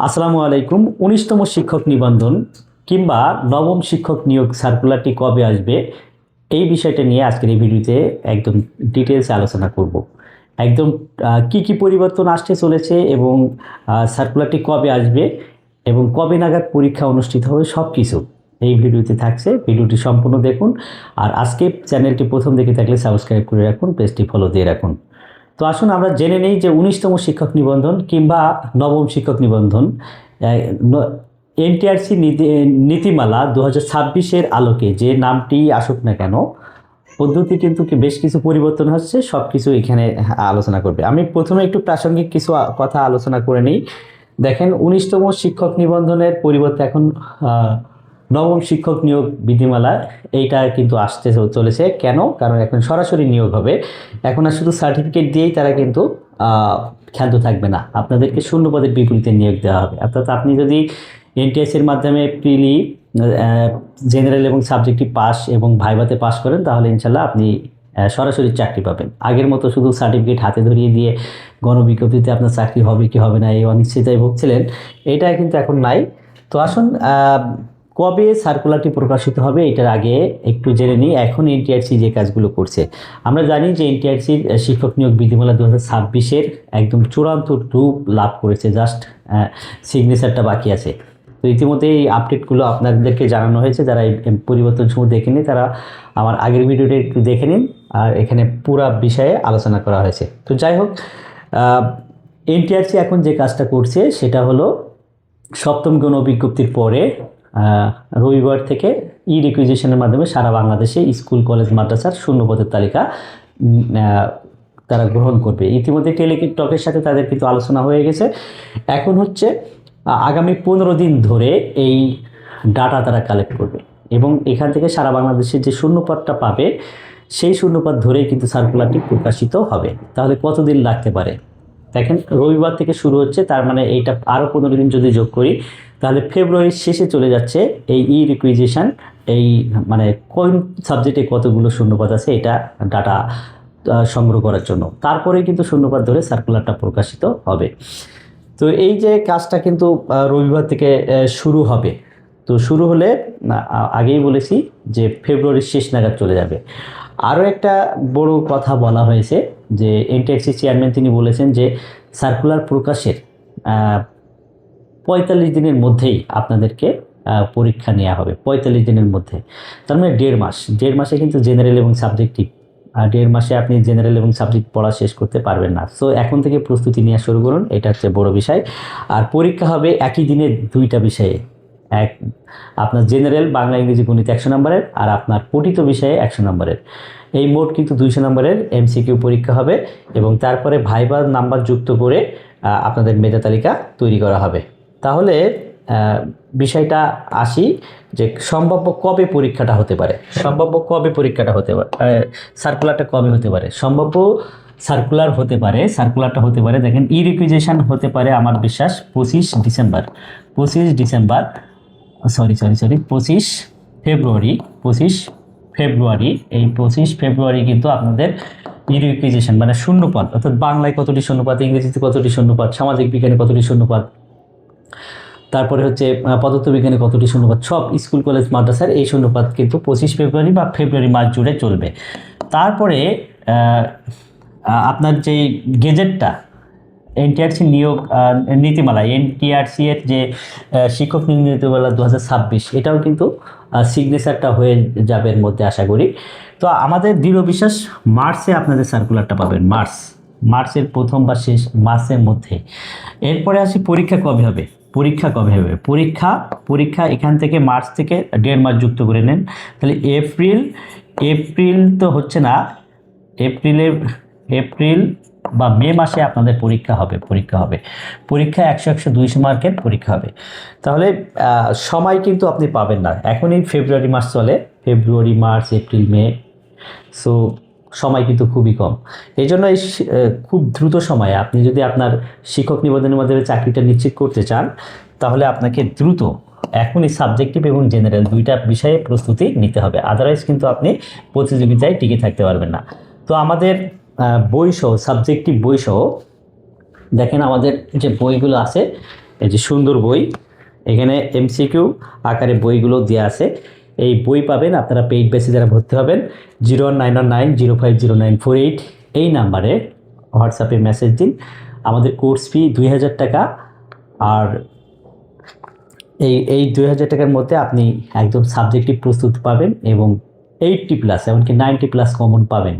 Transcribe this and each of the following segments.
আসসালামু আলাইকুম। উনিশতম শিক্ষক নিবন্ধন কিংবা নবম শিক্ষক নিয়োগ সার্কুলারটি কবে আসবে এই বিষয়টা নিয়ে আজকের এই ভিডিওতে একদম ডিটেলসে আলোচনা করব। একদম কি কি পরিবর্তন আসতে চলেছে এবং সার্কুলারটি কবে আসবে এবং কবে নাগাদ পরীক্ষা অনুষ্ঠিত হবে সব কিছু এই ভিডিওতে থাকছে। ভিডিওটি সম্পূর্ণ দেখুন। আর আজকে চ্যানেলটি প্রথম দেখে থাকলে সাবস্ক্রাইব করে রাখুন পেজটি ফলো দিয়ে রাখুন। তো আসুন আমরা জেনে নেই যে উনিশতম শিক্ষক নিবন্ধন কিংবা নবম শিক্ষক নিবন্ধন এনটিআরসি নীতিমালা দু হাজার আলোকে যে নামটি আসুক না কেন, পদ্ধতি কিন্তু বেশ কিছু পরিবর্তন হচ্ছে সব কিছু এখানে আলোচনা করবে। আমি প্রথমে একটু প্রাসঙ্গিক কিছু কথা আলোচনা করে নিই। দেখেন, উনিশতম শিক্ষক নিবন্ধনের পরিবর্তে এখন নবম শিক্ষক নিয়োগ বিধিমালা, এইটা কিন্তু আসতে চলেছে। কেন? কারণ এখন সরাসরি নিয়োগ হবে। এখন আর শুধু সার্টিফিকেট দিয়েই তারা কিন্তু ক্ষান্ত থাকবে না। আপনাদেরকে শূন্য পদের বিপরীতে নিয়োগ দেওয়া হবে। অর্থাৎ আপনি যদি এনটিএস এর মাধ্যমে প্রিলি জেনারেল এবং সাবজেক্টিভ পাস এবং ভাইভাতে পাস করেন, তাহলে ইনশাল্লাহ আপনি সরাসরি চাকরি পাবেন। আগের মতো শুধু সার্টিফিকেট হাতে ধরিয়ে দিয়ে গণবিজ্ঞপ্তিতে আপনার চাকরি হবে কি হবে না, এই অনিশ্চয়তায় ভুগছিলেন। এটা কিন্তু এখন নাই। তো আসুন কবে সার্কুলারটি প্রকাশিত হবে এটার আগে একটু জেনে নিই। এখন এনটিআরসি যে কাজগুলো করছে, আমরা জানি যে এনটিআরসির শিক্ষক নিয়োগ বিধিমালা দু হাজার একদম চূড়ান্ত রূপ লাভ করেছে জাস্ট সিগনেচারটা বাকি আছে। তো ইতিমধ্যে এই আপডেটগুলো আপনাদেরকে জানানো হয়েছে, যারা এই পরিবর্তন সমূহ দেখেনি তারা আমার আগের ভিডিওটা একটু দেখে নিন, আর এখানে পুরা বিষয়ে আলোচনা করা হয়েছে। তো যাই হোক এনটিআরসি এখন যে কাজটা করছে, সেটা হলো সপ্তম গণ বিজ্ঞপ্তির পরে রবিবার থেকে ই রিকুইজিশনের মাধ্যমে সারা বাংলাদেশে স্কুল, কলেজ, মাদ্রাসার শূন্যপদের তালিকা তারা গ্রহণ করবে। ইতিমধ্যে টেলিটকের সাথে তাদের কিন্তু আলোচনা হয়ে গেছে। এখন হচ্ছে আগামী পনেরো দিন ধরে এই ডাটা তারা কালেক্ট করবে এবং এখান থেকে সারা বাংলাদেশের যে শূন্যপদটা পাবে, সেই শূন্যপদ ধরেই কিন্তু সার্কুলারটি প্রকাশিত হবে। তাহলে কতদিন লাগতে পারে? দেখেন, রবিবার থেকে শুরু হচ্ছে, তার মানে এইটা আরও পনেরো দিন যদি যোগ করি, তাহলে ফেব্রুয়ারির শেষে চলে যাচ্ছে এই ই রিকুইজিশন এই মানে কোন সাবজেক্টে কতগুলো শূন্যপদ আছে, এটা ডাটা সংগ্রহ করার জন্য। তারপরে কিন্তু শূন্যপাত ধরে সার্কুলারটা প্রকাশিত হবে। তো এই যে কাজটা কিন্তু রবিবার থেকে শুরু হবে। তো শুরু হলে আগেই বলেছি যে ফেব্রুয়ারির শেষ নাগাদ চলে যাবে। আরও একটা বড় কথা বলা হয়েছে যে এনটিএক্সি চেয়ারম্যান তিনি বলেছেন যে সার্কুলার প্রকাশের পঁয়তাল্লিশ দিনের মধ্যেই আপনাদেরকে পরীক্ষা নেওয়া হবে, পঁয়তাল্লিশ দিনের মধ্যে। তার মানে দেড় মাস, দেড় মাসে কিন্তু জেনারেল এবং সাবজেক্টিভ আর দেড় মাসে আপনি জেনারেল এবং সাবজেক্ট পড়া শেষ করতে পারবেন না। সো এখন থেকে প্রস্তুতি নেওয়া শুরু করুন, এটা হচ্ছে বড় বিষয়। আর পরীক্ষা হবে একই দিনে দুইটা বিষয়ে। এক, আপনার জেনারেল বাংলা ইংরেজি গণিত একশো নম্বরের আর আপনার পঠিত বিষয়ে একশো নম্বরের। এই মোট কিন্তু দুইশো নম্বরের এমসিকিউ পরীক্ষা হবে এবং তারপরে ভাইবার নাম্বার যুক্ত করে আপনাদের মেধা তালিকা তৈরি করা হবে। তাহলে বিষয়টা আসি যে সম্ভাব্য কবে পরীক্ষাটা হতে পারে। সম্ভাব্য কবে পরীক্ষাটা হতে পারে? সার্কুলারটা কবে হতে পারে? সম্ভাব্য সার্কুলার হতে পারে সার্কুলারটা হতে পারে, দেখেন ই রিকুইজেশন হতে পারে আমার বিশ্বাস পঁচিশ ডিসেম্বর। পঁচিশ ডিসেম্বর সরি সরি সরি, পঁচিশ ফেব্রুয়ারি পঁচিশ ফেব্রুয়ারি, এই পঁচিশ ফেব্রুয়ারি কিন্তু আপনাদের ইরিকুইজেশন মানে শূন্যপদ অর্থাৎ বাংলায় কতটি শূন্যপদ ইংরেজিতে কতটি শূন্যপাত, সামাজিক বিজ্ঞানে কতটি শূন্যপদ তারপরে হচ্ছে পদার্থবিজ্ঞানে কতটি শূন্যপাত, সব স্কুল, কলেজ, মাদ্রাসার এই শূন্যপদ কিন্তু পঁচিশ ফেব্রুয়ারি বা ফেব্রুয়ারি মাস জুড়ে চলবে। তারপরে আপনার যে গেজেটটা এনটিআরসি নিয়োগ নীতিমালা, এনটিআরসি এর যে শিক্ষক নিয়োগ নীতিমালা দু হাজার ছাব্বিশ, এটাও কিন্তু সিগনেচারটা হয়ে যাবে এর মধ্যে আশা করি। তো আমাদের দৃঢ় বিশ্বাস, মার্চে আপনাদের সার্কুলারটা পাবেন, মার্চ। মার্চের প্রথম বা শেষ মার্চের মধ্যে। এরপরে আসি পরীক্ষা কবে হবে? পরীক্ষা কবে হবে? পরীক্ষা পরীক্ষা এখান থেকে মার্চ থেকে দেড় মাস যুক্ত করে নেন। তাহলে এপ্রিল এপ্রিল তো হচ্ছে না, এপ্রিলের, এপ্রিল বা মে মাসে আপনাদের পরীক্ষা হবে পরীক্ষা হবে। পরীক্ষা একশো একশো দুইশো মার্কের পরীক্ষা হবে। তাহলে সময় কিন্তু আপনি পাবেন না। এখনই ফেব্রুয়ারি মাস চলে, February, March, April, May. So, সময় কিন্তু খুবই কম। এই জন্য এই খুব দ্রুত সময়ে আপনি যদি আপনার শিক্ষক নিবন্ধনের মাধ্যমে চাকরিটা নিশ্চিত করতে চান, তাহলে আপনাকে দ্রুত এখনই সাবজেক্টিভ এবং জেনারেল দুইটা বিষয়ে প্রস্তুতি নিতে হবে। আদারওয়াইজ কিন্তু আপনি প্রতিযোগিতায় টিকে থাকতে পারবেন না। তো আমাদের বই সহ সাবজেক্টিভ বই সহ দেখেন আমাদের যে বইগুলো আছে, এই যে সুন্দর বই, এখানে এমসিকিউ আকারে বইগুলো দেওয়া আছে। এই বই পাবেন আপনারা পেইড বেসে যারা ভর্তি হবেন zero nine nine zero five zero nine four eight এই নাম্বারে হোয়াটসঅ্যাপে মেসেজ দিন। আমাদের কোর্স ফি দুই হাজার টাকা, আর এই এই দুই হাজার টাকার মধ্যে আপনি একদম সাবজেক্টিভ প্রস্তুত পাবেন এবং এইটটি প্লাস এমনকি নাইনটি প্লাস কমন পাবেন।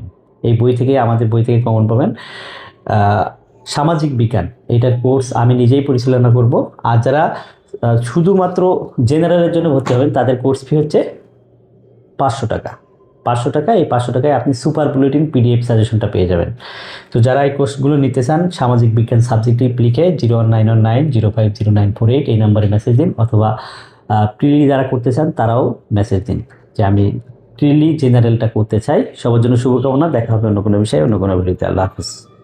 এই বই থেকে, আমাদের বই থেকে কমন পাবেন। সামাজিক বিজ্ঞান, এটার কোর্স আমি নিজেই পরিচালনা করব। আর যারা শুধুমাত্র জেনারেলের জন্য ভর্তি হবেন, তাদের কোর্স ফি হচ্ছে পাঁচশো টাকা। পাঁচশো টাকা, এই পাঁচশো টাকায় আপনি সুপার বুলেটিন পিডিএফ সাজেশনটা পেয়ে যাবেন। তো যারা এই কোর্সগুলো নিতে চান, সামাজিক বিজ্ঞান সাবজেক্টিভ লিখে zero one nine one nine zero five zero nine four eight এই নাম্বারে মেসেজ দিন, অথবা প্রিলি যারা করতে চান, তারাও মেসেজ দিন যে আমি প্রিলি জেনারেলটা করতে চাই। সবার জন্য শুভকামনা। দেখা হবে অন্য কোনো বিষয়ে, অন্য কোনো ভিডিওতে। আল্লাহ হাফিজ।